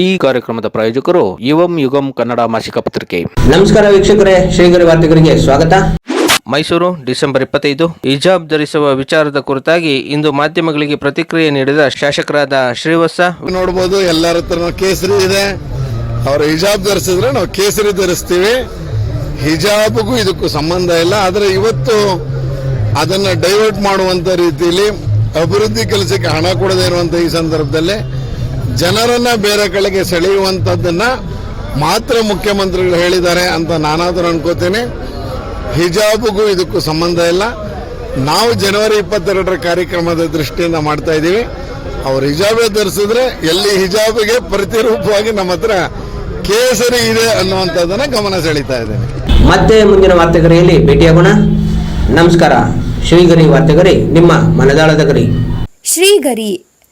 ಈ ಕಾರ್ಯಕ್ರಮದ ಪ್ರಾಯೋಜಕರು ಯುವಂ ಯುಗಂ ಕನ್ನಡ ಮಾಸಿಕ ಪತ್ರಿಕೆ. ನಮಸ್ಕಾರ ವೀಕ್ಷಕರೇ ಶ್ರೀಗರಿ ವಾರ್ತೆಗರಿಗೆ ಸ್ವಾಗತ. ಮೈಸೂರು ಡಿಸೆಂಬರ್ ಇಪ್ಪತ್ತೈದು ಹಿಜಾಬ್ ಧರಿಸುವ ವಿಚಾರದ ಕುರಿತಾಗಿ ಇಂದು ಮಾಧ್ಯಮಗಳಿಗೆ ಪ್ರತಿಕ್ರಿಯೆ ನೀಡಿದ ಶಾಸಕರಾದ ಶ್ರೀವತ್ಸ. ನೋಡಬಹುದು ಎಲ್ಲರ ಹತ್ರ ಕೇಸರಿ ಇದೆ. ಅವರು ಹಿಜಾಬ್ ಧರಿಸಿದ್ರೆ ನಾವು ಕೇಸರಿ ಧರಿಸ್ತೀವಿ. ಹಿಜಾಬ್ಗೂ ಇದಕ್ಕೂ ಸಂಬಂಧ ಇಲ್ಲ ಆದರೆ ಇವತ್ತು ಅದನ್ನ ಡೈವರ್ಟ್ ಮಾಡುವಂತ ರೀತಿಯಲ್ಲಿ ಅಭಿವೃದ್ಧಿ ಕೆಲಸಕ್ಕೆ ಹಣ ಕೊಡದೇ ಇರುವಂತ ಈ ಸಂದರ್ಭದಲ್ಲಿ ಜನರನ್ನ ಬೇರೆ ಕಡೆಗೆ ಸೆಳೆಯುವಂತದ್ದನ್ನ ಮಾತ್ರ ಮುಖ್ಯಮಂತ್ರಿಗಳು ಹೇಳಿದ್ದಾರೆ ಅಂತ ನಾನಾದರೂ ಅನ್ಕೋತೇನೆ. ಹಿಜಾಬ್ಗೂ ಇದಕ್ಕೂ ಸಂಬಂಧ ಇಲ್ಲ. ನಾವು ಜನವರಿ ಇಪ್ಪತ್ತೆರಡರ ಕಾರ್ಯಕ್ರಮದ ದೃಷ್ಟಿಯಿಂದ ಮಾಡ್ತಾ ಇದ್ದೀವಿ. ಅವ್ರು ಹಿಜಾಬೇ ಧರಿಸಿದ್ರೆ ಎಲ್ಲಿ ಹಿಜಾಬ್ಗೆ ಪ್ರತಿರೂಪವಾಗಿ ನಮ್ಮ ಹತ್ರ ಕೇಸರಿ ಇದೆ ಅನ್ನುವಂಥದ್ದನ್ನ ಗಮನ ಸೆಳೀತಾ ಇದ್ದೇನೆ. ಮತ್ತೆ ಮುಂದಿನ ವಾರ್ತೆಗರಿಯಲ್ಲಿ ಭೇಟಿಯಾಗೋಣ ನಮಸ್ಕಾರ. ಶ್ರೀಗರಿ ವಾರ್ತೆಗರಿ ನಿಮ್ಮ ಮನದಾಳದ ಗರಿ. ಶ್ರೀಗರಿ